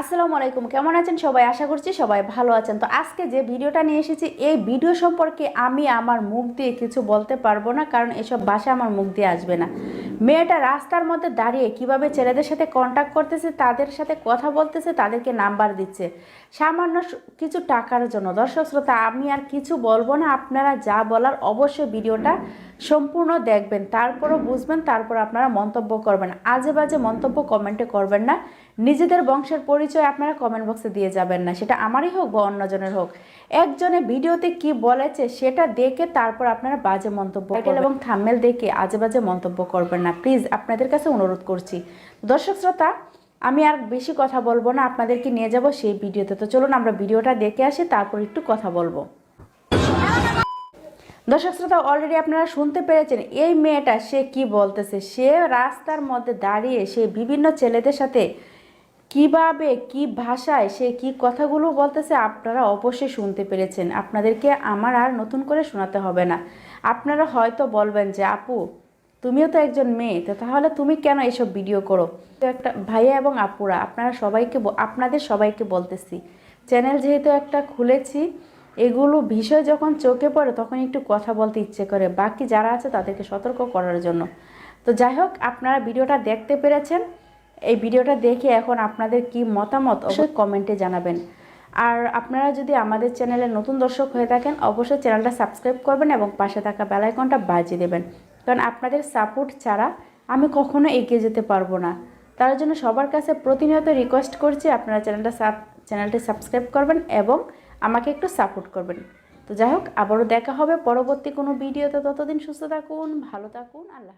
আসসালামু আলাইকুম, কেমন আছেন সবাই? আশা করছি সবাই ভালো আছেন। তো আজকে যে ভিডিওটা নিয়ে এসেছি, এই ভিডিও সম্পর্কে আমি আমার মুখ দিয়ে কিছু বলতে পারব না, কারণ এসব ভাষা আমার মুখ দিয়ে আসবে না। মেয়েটা রাস্তার মধ্যে দাঁড়িয়ে কীভাবে ছেলেদের সাথে কন্ট্যাক্ট করতেছে, তাদের সাথে কথা বলতেছে, তাদেরকে নাম্বার দিচ্ছে। সামান্য কিছু টাকার জন্য। দর্শক শ্রোতা, আমি আর কিছু বলব না, আপনারা যা বলার অবশ্যই ভিডিওটা সম্পূর্ণ দেখবেন তারপরও বুঝবেন তারপর আপনারা মন্তব্য করবেন। আজে বাজে মন্তব্য কমেন্টে করবেন না। নিজেদের বংশের পরিচয় আপনারা কমেন্ট বক্সে দিয়ে যাবেন না। সেটা আমারই হোক বা অন্যজনের হোক। একজনে ভিডিওতে কি বলেছে সেটা দেখে তারপর আপনারা বাজে মন্তব্য করবেন এবং থাম্মেল দেখে আজে বাজে মন্তব্য করবেন না। প্লিজ আপনাদের কাছে অনুরোধ করছি। দর্শক শ্রোতা আমি আর বেশি কথা বলব না। আপনাদেরকে নিয়ে যাব সেই ভিডিওতে। তো চলুন আমরা ভিডিওটা দেখে আসি তারপর একটু কথা বলব। দর্শক শ্রোতা অলরেডি আপনারা শুনতে পেরেছেন এই মেয়েটা সে কি বলতেছে? সে রাস্তার মধ্যে দাঁড়িয়ে সে বিভিন্ন ছেলেদের সাথে কীভাবে, কি ভাষায়, সে কি কথাগুলো বলতেছে আপনারা অবশ্যই শুনতে পেরেছেন। আপনাদেরকে আমার আর নতুন করে শোনাতে হবে না। আপনারা হয়তো বলবেন যে, আপু, তুমিও তো একজন মেয়ে, তো তাহলে তুমি কেন এসব ভিডিও করো? তো একটা ভাইয়া এবং আপুরা, আপনারা সবাইকে আপনাদের সবাইকে বলতেছি। চ্যানেল যেহেতু একটা খুলেছি এগুলো বিষয় যখন চোখে পড়ে তখন একটু কথা বলতে ইচ্ছে করে। বাকি যারা আছে তাদেরকে সতর্ক করার জন্য। তো যাই হোক আপনারা ভিডিওটা দেখতে পেরেছেন। এই ভিডিওটা দেখে এখন আপনাদের কি মতামত অবশ্যই কমেন্টে জানাবেন। আর আপনারা যদি আমাদের চ্যানেলে নতুন দর্শক হয়ে থাকেন অবশ্যই চ্যানেলটা সাবস্ক্রাইব করবেন এবং পাশে থাকা বেলাইকনটা বাজিয়ে দেবেন। কারণ আপনাদের সাপোর্ট ছাড়া আমি কখনো এগিয়ে যেতে পারব না। তার জন্য সবার কাছে প্রতিনিয়ত রিকোয়েস্ট করছি আপনারা চ্যানেলটা সাব চ্যানেলটি সাবস্ক্রাইব করবেন এবং আমাকে একটু সাপোর্ট করবেন। তো যাই হোক, আবারও দেখা হবে পরবর্তী কোনো ভিডিওতে ততদিন সুস্থ থাকুন, ভালো থাকুন, আল্লাহ